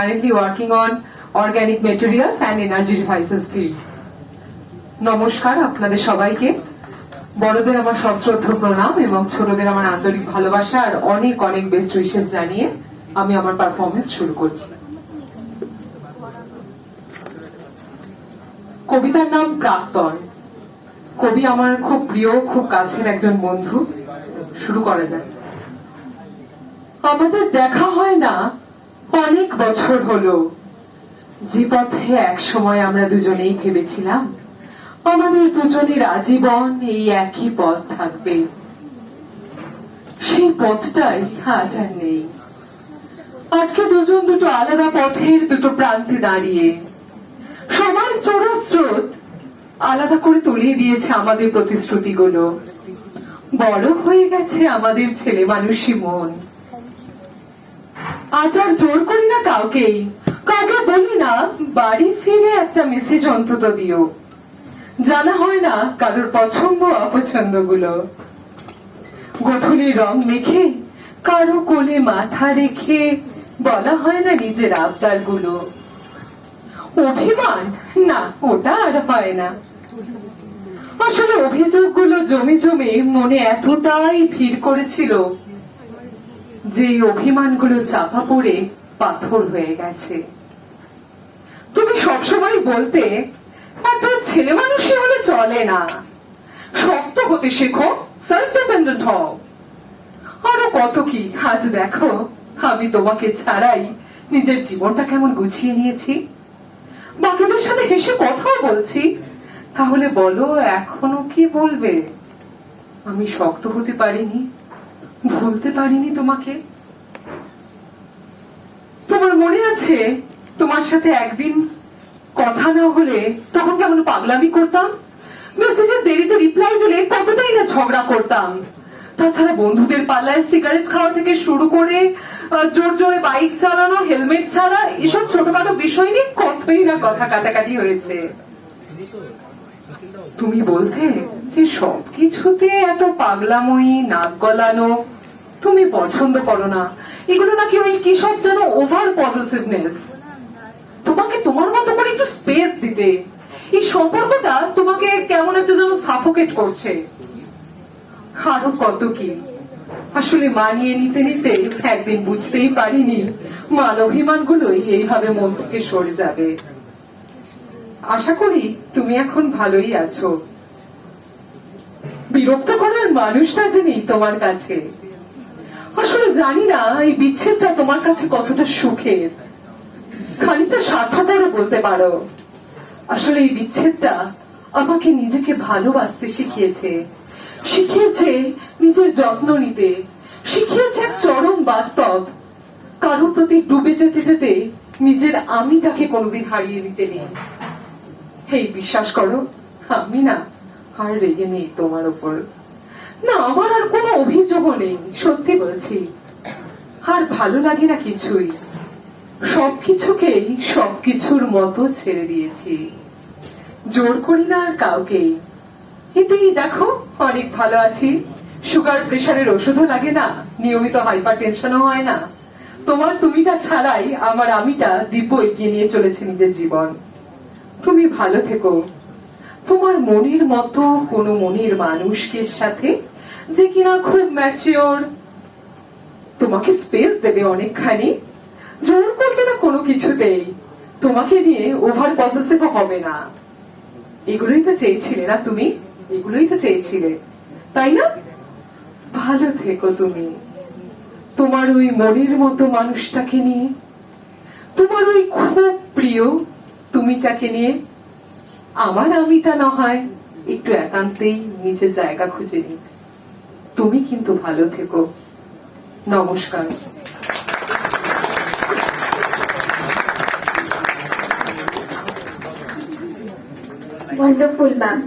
currently working on organic materials and energy devices field. নমস্কার আপনাদের সবাইকে। বড়দের আমার সশ্রদ্ধ প্রণাম এবং ছোটদের আমার আন্তরিক ভালোবাসা আর অনেক অনেক বেস্ট উইশেস জানিয়ে আমি আমার পারফরমেন্স শুরু করছি। কবিতার নাম প্রাক্তন। কবি আমার খুব প্রিয়, খুব কাছের একজন বন্ধু। শুরু করা যায় আমাদের দেখা হয় না অনেক বছর হলো। যে পথে এক সময় আমরা দুজনেই ভেবেছিলাম, আমাদের দুজনের আজীবন এই একই পথ থাকবে। সেই পথটাই আজ আর নেই। আজকে দুজন দুটো আলাদা পথের দুটো প্রান্তে দাঁড়িয়ে, সময়ের চোরা স্রোত আলাদা করে তুলিয়ে দিয়েছে আমাদের প্রতিশ্রুতিগুলো। বড় হয়ে গেছে আমাদের ছেলে মানুষই মন। আজ আর জোর করি না কাউকেই কাউকে বলি না, বাড়ি ফিরে একটা মেসেজ অন্তত দিও। জানা হয় না কারোর পছন্দ অপছন্দগুলো গধুলি রং মেখে, কারও কোলে মাথা রেখে, বলা হয় না নিজের আবদারগুলো অভিমান? না, ওটা আর হয় না। আসলে অভিযোগগুলো জমে জমে মনে এতটাই ভিড় করেছিল যে অভিমানগুলো চাপা পড়ে পাথর হয়ে গেছে। তুমি সবসময় বলতে এত ছেলে মানুষই হলে চলে না। শক্ত হতে শেখো সেলফ ডিপেন্ডেন্ট হও। আরও কত কি আজ দেখো, আমি তোমাকে ছাড়াই নিজের জীবনটা কেমন গুছিয়ে নিয়েছি। বাকিদের সাথে হেসে কথাও বলছি, তাহলে বলো এখনও কি বলবে? আমি শক্ত হতে পারিনি। ভুলতে পারিনি তোমাকে। তোমার মনে আছে, তোমার সাথে একদিন কথা না হলে তখন কেমন পাগলামি করতাম? মেসেজের দেরিতে রিপ্লাই দিলে কতটাই না ঝগড়া করতাম। তাছাড়া বন্ধুদের পাল্লায় সিগারেট খাওয়া থেকে শুরু করে জোর জোরে বাইক চালানো হেলমেট ছাড়া, এসব ছোটখাটো বিষয় নিয়ে কতই না কথা কাটাকাটি হয়েছে। তুমি বলতে যে সবকিছুতে এত পাগলাময়ী, নাক গলানো, তুমি পছন্দ করো না। এগুলো নাকি ওই কি সব যেন ওভার পজিটিভনেস তোমাকে তোমার মতো করে একটু স্পেস দিতে। এই সম্পর্কটা তোমাকে কেমন একটা যেন সাফোকেট করছে। আরও কত কি? আসলে মানিয়ে নিতে নিতে একদিন বুঝতেই পারিনি মান গুলোই এইভাবে মন থেকে সরে যাবে। আশা করি তুমি এখন ভালোই আছো। বিরক্ত করার মানুষটা যে নেই তোমার কাছে। আসলে জানি না, এই বিচ্ছেদটা তোমার কাছে কতটা সুখের খানিকটা স্বার্থপরও বলতে পারো। আসলে এই বিচ্ছেদটা আমাকে নিজেকে ভালোবাসতে শিখিয়েছে। শিখিয়েছে নিজের যত্ন নিতে। শিখিয়েছে এক চরম বাস্তব। কারোর প্রতি ডুবে যেতে যেতে নিজের আমিটাকে কোনোদিন হারিয়ে দিতে নেই। এই বিশ্বাস করো, আমি না আর রেগে নেই তোমার উপর। না, আমার আর কোনো অভিযোগও নেই, সত্যি বলছি। আর ভালো লাগে না কিছুই। সবকিছুকেই সবকিছুর মতো ছেড়ে দিয়েছি। জোর করি না আর কাউকেই এতেই দেখো, অনেক ভালো আছি। সুগার প্রেশারের ওষুধও লাগে না, নিয়মিত হাইপার টেনশনও হয় না। তোমার তুমিটা ছাড়াই আমার আমিটা দিব্য এগিয়ে নিয়ে চলেছে নিজের জীবন। তুমি ভালো থেকো। তোমার মনের মতো কোনো মনের মানুষকে সাথে যে কিনা খুব ম্যাচিওর তোমাকে স্পেস দেবে অনেকখানি। জোর করবে না কোনো কিছুতেই। তোমাকে নিয়ে ওভার পসেসিভ হবে না। এগুলোই তো চেয়েছিলে না তুমি? এগুলোই তো চেয়েছিলে। তাই না? ভালো থেকো তুমি। তোমার ওই মনের মতো মানুষটাকে নিয়ে। তোমার ওই খুব প্রিয় তুমিটাকে নিয়ে আমার আমিটা না হয় একটু একান্তেই নিজের জায়গা খুঁজে নিই তুমি কিন্তু ভালো থেকো। নমস্কার। Wonderful, ma'am.